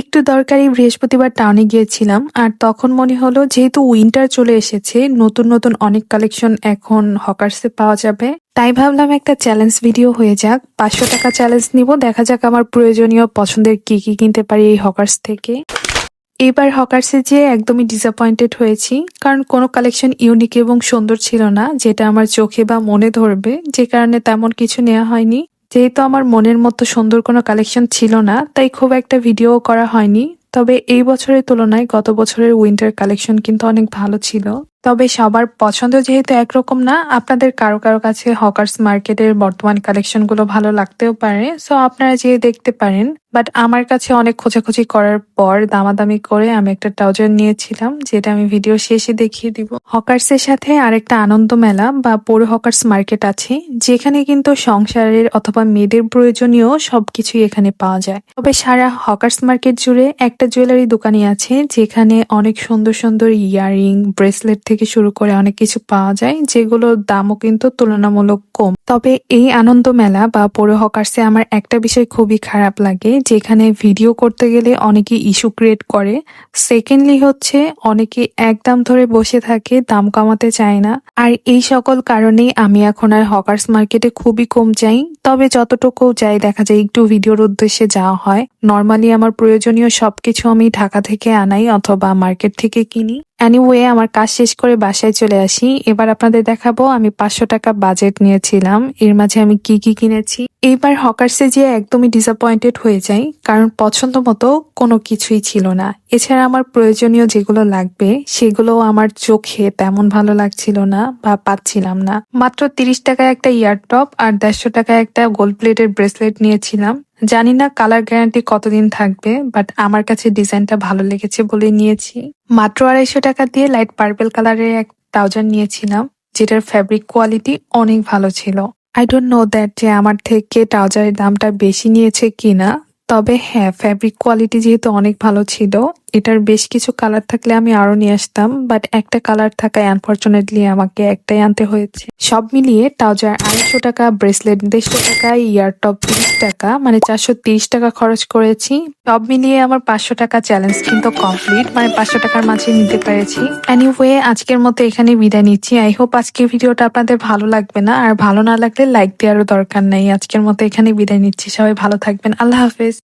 একটু দরকারি বৃহস্পতিবার টাউনে গিয়েছিলাম, আর তখন মনে হলো যেহেতু উইন্টার চলে এসেছে, নতুন নতুন অনেক কালেকশন এখন হকার্সে পাওয়া যাবে। তাই ভাবলাম একটা চ্যালেঞ্জ ভিডিও হয়ে যাক। পাঁচশো টাকা চ্যালেঞ্জ নিব, দেখা যাক আমার প্রয়োজনীয় পছন্দের কি কি কিনতে পারি এই হকার্স থেকে। এবার হকার্সে যেয়ে একদমই ডিসঅ্যাপয়েন্টেড হয়েছি, কারণ কোনো কালেকশন ইউনিক এবং সুন্দর ছিল না, যেটা আমার চোখে বা মনে ধরবে, যে কারণে তেমন কিছু নেওয়া হয়নি। যেহেতু আমার মনের মতো সুন্দর কোনো কালেকশন ছিল না, তাই খুব একটা ভিডিও করা হয়নি। তবে এই বছরের তুলনায় গত বছরের উইন্টার কালেকশন কিন্তু অনেক ভালো ছিল। তবে সবার পছন্দ যেহেতু একরকম না, আপনাদের কারও কারও কাছে হকার্স মার্কেটের বর্তমান কালেকশনগুলো ভালো লাগতেও পারে। সো আপনারা যেয়ে দেখতে পারেন। বাট আমার কাছে অনেক খোঁজাখুঁজি করার পর দামাদামি করে আমি একটা ট্রাউজার নিয়েছিলাম, যেটা আমি ভিডিও শেষে দেখিয়ে দিব। হকার্স এর সাথে আরেকটা আনন্দ মেলা বা পৌর হকার্স মার্কেট আছে, যেখানে কিন্তু সংসারের অথবা মেয়েদের প্রয়োজনীয় সবকিছুই এখানে পাওয়া যায়। তবে সারা হকার্স মার্কেট জুড়ে একটা জুয়েলারি দোকানই আছে, যেখানে অনেক সুন্দর সুন্দর ইয়ারিং ব্রেসলেট থেকে শুরু করে অনেক কিছু পাওয়া যায় যেগুলোর দামও কিন্তু তুলনামূলক কম। তবে এই আনন্দ মেলা বা পৌর হকার্সে আমার একটা বিষয় খুবই খারাপ লাগে যেখানে ভিডিও করতে গেলে অনেকে ইস্যু ক্রিয়েট করে। সেকেন্ডলি হচ্ছে, অনেকে একদম ধরে বসে থাকে, দাম কমাতে চায় না। আর এই সকল কারণেই আমি এখন আর হকার্স মার্কেটে খুবই কম যাই। তবে যতটুকু যাই, দেখা যায় একটু ভিডিওর উদ্দেশ্যে যাওয়া হয়। নর্মালি আমার প্রয়োজনীয় সবকিছু আমি ঢাকা থেকে আনাই অথবা মার্কেট থেকে কিনি। এনিওয়ে আমার কাজ শেষ করে বাসায় চলে আসি। এবার আপনাদের দেখাবো, আমি পাঁচশো টাকা বাজেট নিয়েছিলাম। এর মাঝে আমি কি কি কিনেছি? এইবার হকার্সে যেয়ে একদমই ডিসঅ্যাপয়েন্টেড হয়ে যাই, কারণ পছন্দ মতো কোনো কিছুই ছিল না। এছাড়া আমার প্রয়োজনীয় যেগুলো লাগবে সেগুলোও আমার চোখে তেমন ভালো লাগছিল না বা পাচ্ছিলাম না। মাত্র তিরিশ টাকায় একটা ইয়ার টপ আর দেড়শো টাকায় একটা গোল্ড প্লেটের ব্রেসলেট নিয়েছিলাম। জানি না কালার গ্যারান্টি কতদিন থাকবে বাট আমার কাছে ডিজাইনটা ভালো লেগেছে বলে নিয়েছি। মাত্র আড়াইশো টাকা দিয়ে লাইট পার্পেল কালারের এক ট্রাউজার নিয়েছিলাম, যেটার ফ্যাব্রিক কোয়ালিটি অনেক ভালো ছিল। আই ডোন্ট নো দ্যাট যে আমার থেকে ট্রাউজারের দামটা বেশি নিয়েছে কিনা, তবে হ্যাঁ ফ্যাব্রিক কোয়ালিটি যেহেতু অনেক ভালো ছিল এটার বেশ কিছু কালার থাকলে আমি আরও নিয়ে আসতাম বাট একটা কালার থাকায় আনফর্চুনেটলি আমাকে একটাই আনতে হয়েছে। সব মিলিয়ে ট্রাউজার আড়াইশো টাকা, ব্রেসলেট দেড়শো টাকা ইয়ার টপ তিরিশ টাকা মানে চারশো তিরিশ টাকা খরচ করেছি। সব মিলিয়ে আমার পাঁচশো টাকা চ্যালেঞ্জ কিন্তু কমপ্লিট মানে পাঁচশো টাকার মাঝে নিতে পেরেছি। এনিওয়ে আজকের মতো এখানে বিদায় নিচ্ছি। আই হোপ আজকের ভিডিওটা আপনাদের ভালো লাগবে না, আর ভালো না লাগলে লাইক দেওয়ারও দরকার নেই। আজকের মতো এখানে বিদায় নিচ্ছি। সবাই ভালো থাকবেন। আল্লাহ হাফেজ।